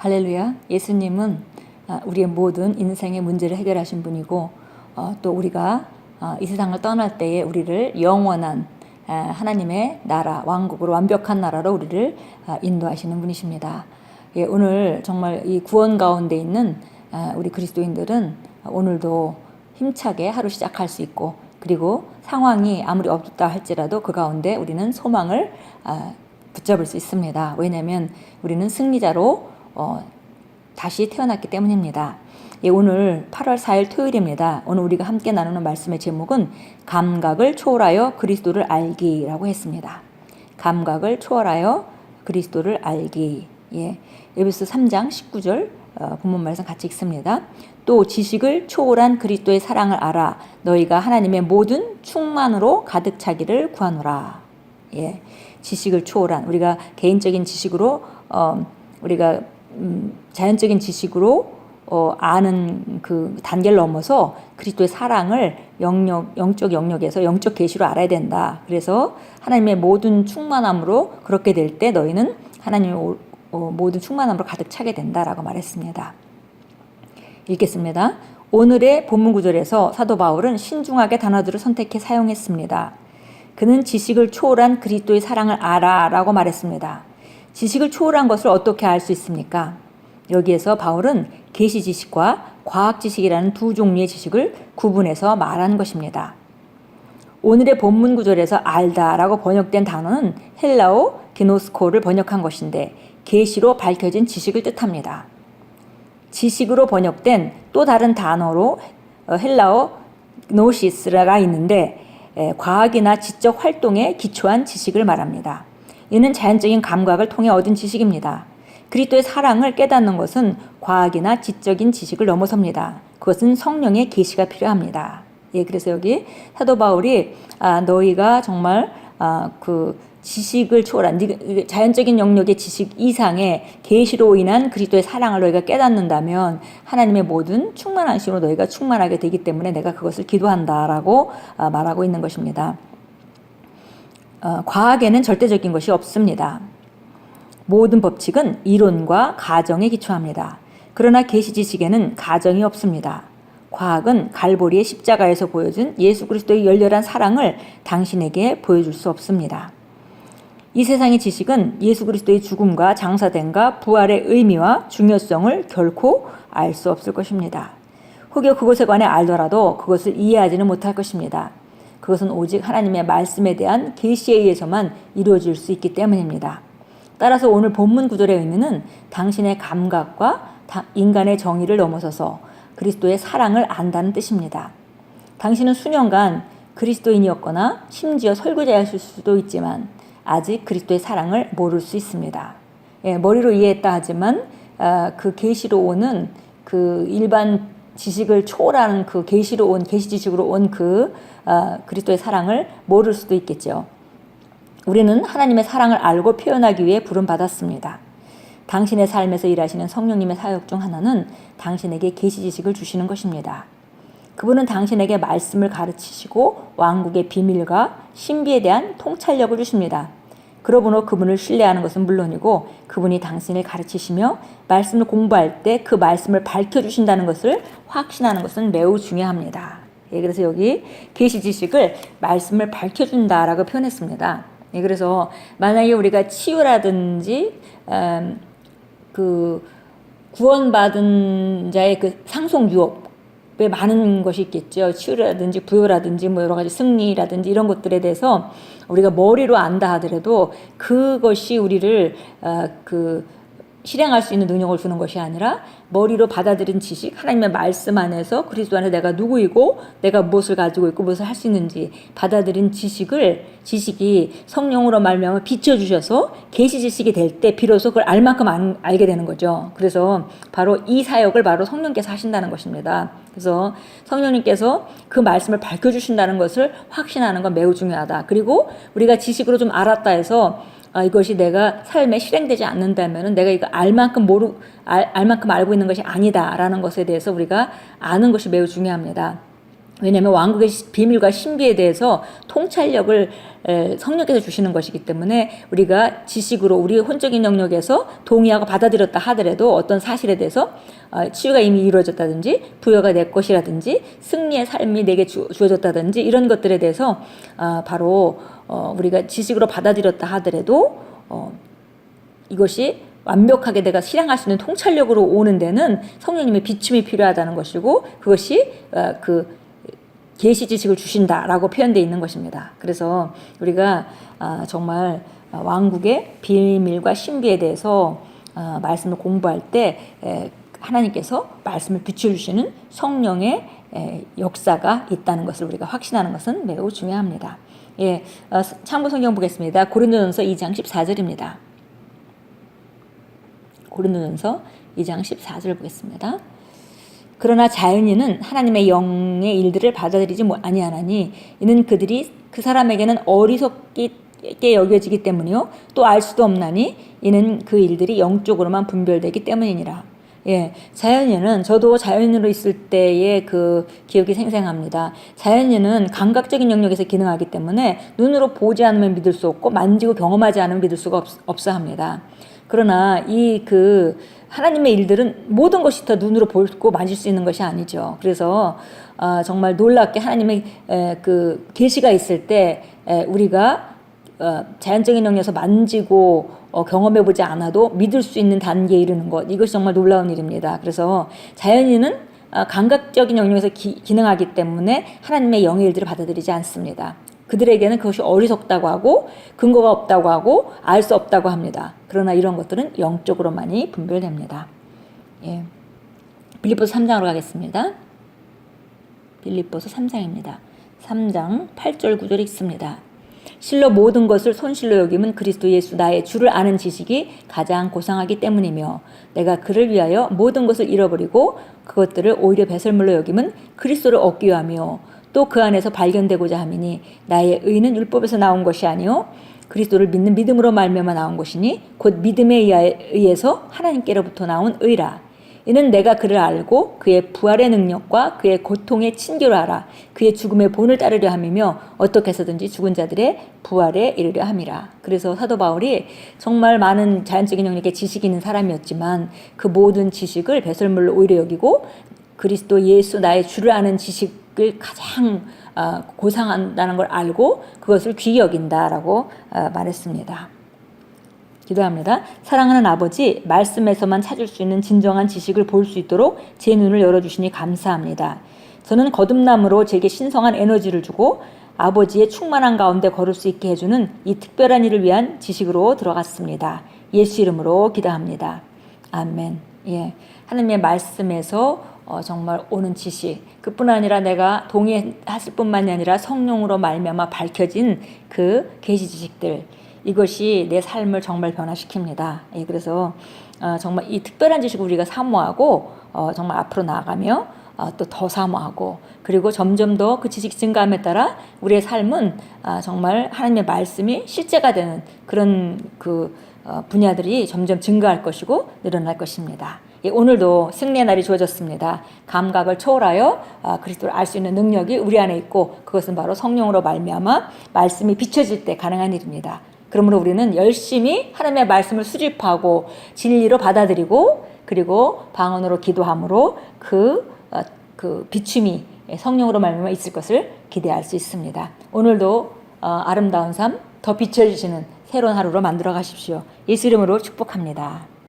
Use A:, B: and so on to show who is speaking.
A: 할렐루야. 예수님은 아, 우리의 모든 인생의 문제를 해결하신 분이고 어, 또 우리가 어, 이 세상을 떠날 때에 우리를 영원한 아, 하나님의 나라, 왕국으로 완벽한 나라로 우리를 아, 인도하시는 분이십니다. 예, 오늘 정말 이 구원 가운데 있는 아, 우리 그리스도인들은 오늘도 힘차게 하루 시작할 수 있고 그리고 상황이 아무리 어둡다 할지라도 그 가운데 우리는 소망을 아, 붙잡을 수 있습니다. 왜냐하면 우리는 승리자로 어, 다시 태어났기 때문입니다. 예, 오늘 8월 4일 토요일입니다. 오늘 우리가 함께 나누는 말씀의 제목은 감각을 초월하여 그리스도를 알기라고 했습니다. 감각을 초월하여 그리스도를 알기. 예. 에베소 3장 19절 어, 본문 말씀 같이 읽습니다. 또 지식을 초월한 그리스도의 사랑을 알아 너희가 하나님의 모든 충만으로 가득 차기를 구하노라. 예. 지식을 초월한 우리가 개인적인 지식으로 어, 우리가 음, 자연적인 지식으로 어, 아는 그 단계를 넘어서 그리스도의 사랑을 영역, 영적 영역에서 영적 계시로 알아야 된다. 그래서 하나님의 모든 충만함으로 그렇게 될 때 너희는 하나님의 오- 어, 모든 충만함으로 가득 차게 된다라고 말했습니다. 읽겠습니다. 오늘의 본문 구절에서 사도 바울은 신중하게 단어들을 선택해 사용했습니다. 그는 지식을 초월한 그리스도의 사랑을 알아라고 말했습니다. 지식을 초월한 것을 어떻게 알 수 있습니까? 여기에서 바울은 계시 지식과 과학 지식이라는 두 종류의 지식을 구분해서 말하는 것입니다. 오늘의 본문 구절에서 알다라고 번역된 단어는 헬라어 기노스코를 번역한 것인데 계시로 밝혀진 지식을 뜻합니다. 지식으로 번역된 또 다른 단어로 어, 헬라어 노시스가 있는데 에, 과학이나 지적 활동에 기초한 지식을 말합니다. 이는 자연적인 감각을 통해 얻은 지식입니다. 그리스도의 사랑을 깨닫는 것은 과학이나 지적인 지식을 넘어섭니다. 그것은 성령의 계시가 필요합니다. 예, 그래서 여기 사도 바울이 아, 너희가 정말 아, 그 지식을 초월한 자연적인 영역의 지식 이상의 계시로 인한 그리스도의 사랑을 너희가 깨닫는다면 하나님의 모든 충만하심으로 너희가 충만하게 되기 때문에 내가 그것을 기도한다라고 아, 말하고 있는 것입니다. 어, 과학에는 절대적인 것이 없습니다. 모든 법칙은 이론과 가정에 기초합니다. 그러나 계시 지식에는 가정이 없습니다. 과학은 갈보리의 십자가에서 보여준 예수 그리스도의 열렬한 사랑을 당신에게 보여줄 수 없습니다. 이 세상의 지식은 예수 그리스도의 죽음과 장사됨과 부활의 의미와 중요성을 결코 알 수 없을 것입니다. 혹여 그것에 관해 알더라도 그것을 이해하지는 못할 것입니다. 그것은 오직 하나님의 말씀에 대한 계시에 의해서만 이루어질 수 있기 때문입니다. 따라서 오늘 본문 구절의 의미는 당신의 감각과 다- 인간의 정의를 넘어서서 그리스도의 사랑을 안다는 뜻입니다. 당신은 수년간 그리스도인이었거나 심지어 설교자였을 수도 있지만 아직 그리스도의 사랑을 모를 수 있습니다. 예, 머리로 이해했다 하지만 아, 그 계시로 오는 그 일반 지식을 초월하는 그 계시로 온 계시 지식으로 온그 그리스도의 사랑을 모를 수도 있겠죠. 우리는 하나님의 사랑을 알고 표현하기 위해 부름 받았습니다. 당신의 삶에서 일하시는 성령님의 사역 중 하나는 당신에게 계시 지식을 주시는 것입니다. 그분은 당신에게 말씀을 가르치시고 왕국의 비밀과 신비에 대한 통찰력을 주십니다. 그러므로 그분을 신뢰하는 것은 물론이고 그분이 당신을 가르치시며 말씀을 공부할 때 그 말씀을 밝혀주신다는 것을 확신하는 것은 매우 중요합니다. 예, 그래서 여기 계시 지식을 말씀을 밝혀준다라고 표현했습니다. 예, 그래서 만약에 우리가 치유라든지 음, 그 구원받은 자의 그 상속 유업 에 많은 것이 있겠죠. 치유라든지 부여라든지 뭐 여러 가지 승리라든지 이런 것들에 대해서 우리가 머리로 안다 하더라도 그것이 우리를 어, 그 실행할 수 있는 능력을 주는 것이 아니라 머리로 받아들인 지식, 하나님의 말씀 안에서 그리스도 안에 내가 누구이고 내가 무엇을 가지고 있고 무엇을 할 수 있는지 받아들인 지식을 지식이 성령으로 말미암아 비춰 주셔서 계시 지식이 될 때 비로소 그걸 알 만큼 안, 알게 되는 거죠. 그래서 바로 이 사역을 바로 성령께서 하신다는 것입니다. 그래서 성령님께서 그 말씀을 밝혀 주신다는 것을 확신하는 건 매우 중요하다. 그리고 우리가 지식으로 좀 알았다 해서 아, 이것이 내가 삶에 실행되지 않는다면 내가 이거 알 만큼 모르 알, 알 만큼 알고 있는 것이 아니다라는 것에 대해서 우리가 아는 것이 매우 중요합니다. 왜냐하면 왕국의 시- 비밀과 신비에 대해서 통찰력을 에, 성령께서 주시는 것이기 때문에 우리가 지식으로 우리 혼적인 영역에서 동의하고 받아들였다 하더라도 어떤 사실에 대해서 어, 치유가 이미 이루어졌다든지 부여가 내 것이라든지 승리의 삶이 내게 주, 주어졌다든지 이런 것들에 대해서 아, 바로 어, 우리가 지식으로 받아들였다 하더라도 어, 이것이 완벽하게 내가 실행할 수 있는 통찰력으로 오는 데는 성령님의 비춤이 필요하다는 것이고 그것이 어, 그 계시 지식을 주신다라고 표현되어 있는 것입니다. 그래서 우리가 아, 정말 아, 왕국의 비밀과 신비에 대해서 아, 말씀을 공부할 때 에, 하나님께서 말씀을 비춰주시는 성령의 에, 역사가 있다는 것을 우리가 확신하는 것은 매우 중요합니다. 예, 어, 참고 성경 보겠습니다. 고린도전서 2장 14절입니다. 고린도전서 2장 14절 보겠습니다. 그러나 자연인은 하나님의 영의 일들을 받아들이지 못- 아니하나니 이는 그들이 그 사람에게는 어리석게 여겨지기 때문이요 또 알 수도 없나니 이는 그 일들이 영적으로만 분별되기 때문이니라. 예, 자연인은 저도 자연인으로 있을 때의 그 기억이 생생합니다. 자연인은 감각적인 영역에서 기능하기 때문에 눈으로 보지 않으면 믿을 수 없고 만지고 경험하지 않으면 믿을 수가 없, 없어 합니다. 그러나 이그 하나님의 일들은 모든 것이 다 눈으로 보고 만질 수 있는 것이 아니죠. 그래서 아, 정말 놀랍게 하나님의 에, 그 계시가 있을 때 에, 우리가 어, 자연적인 영역에서 만지고 어, 경험해 보지 않아도 믿을 수 있는 단계에 이르는 것 이것이 정말 놀라운 일입니다. 그래서 자연인은 아, 감각적인 영역에서 기, 기능하기 때문에 하나님의 영의 일들을 받아들이지 않습니다. 그들에게는 그것이 어리석다고 하고 근거가 없다고 하고 알 수 없다고 합니다. 그러나 이런 것들은 영적으로만이 분별됩니다. 예. 빌립보서 3장으로 가겠습니다. 빌립보서 3장입니다. 3장 8절 9절 읽습니다. 실로 모든 것을 손실로 여김은 그리스도 예수 나의 주를 아는 지식이 가장 고상하기 때문이며 내가 그를 위하여 모든 것을 잃어버리고 그것들을 오히려 배설물로 여김은 그리스도를 얻기 위하며 또 그 안에서 발견되고자 함이니 나의 의는 율법에서 나온 것이 아니요 그리스도를 믿는 믿음으로 말미암아 나온 것이니 곧 믿음에 의해서 하나님께로부터 나온 의라 이는 내가 그를 알고 그의 부활의 능력과 그의 고통의 친교를 알아 그의 죽음의 본을 따르려 함이며 어떻게 해서든지 죽은 자들의 부활에 이르려 함이라. 그래서 사도 바울이 정말 많은 자연적인 영역에 지식이 있는 사람이었지만 그 모든 지식을 배설물로 오히려 여기고 그리스도 예수 나의 주를 아는 지식 을 가장 아, 고상한다는 걸 알고 그것을 귀히 여긴다라고 아, 말했습니다. 기도합니다. 사랑하는 아버지, 말씀에서만 찾을 수 있는 진정한 지식을 볼 수 있도록 제 눈을 열어주시니 감사합니다. 저는 거듭남으로 제게 신성한 에너지를 주고 아버지의 충만한 가운데 걸을 수 있게 해주는 이 특별한 일을 위한 지식으로 들어갔습니다. 예수 이름으로 기도합니다. 아멘. 예. 하나님의 말씀에서 어, 정말 오는 지식 그뿐 아니라 내가 동의했을 뿐만이 아니라 성령으로 말미암아 밝혀진 그 계시 지식들 이것이 내 삶을 정말 변화시킵니다. 예, 그래서 어, 정말 이 특별한 지식을 우리가 사모하고 어, 정말 앞으로 나아가며 어, 또더 사모하고 그리고 점점 더 그 지식 증가함에 따라 우리의 삶은 아, 정말 하나님의 말씀이 실제가 되는 그런 그 어, 분야들이 점점 증가할 것이고 늘어날 것입니다. 예, 오늘도 승리의 날이 주어졌습니다. 감각을 초월하여 아, 그리스도를 알 수 있는 능력이 우리 안에 있고 그것은 바로 성령으로 말미암아 말씀이 비춰질 때 가능한 일입니다. 그러므로 우리는 열심히 하나님의 말씀을 수집하고 진리로 받아들이고 그리고 방언으로 기도함으로 그, 어, 그 비춤이 성령으로 말미암아 있을 것을 기대할 수 있습니다. 오늘도 어, 아름다운 삶 더 비춰주시는 새로운 하루로 만들어 가십시오. 예수 이름으로 축복합니다.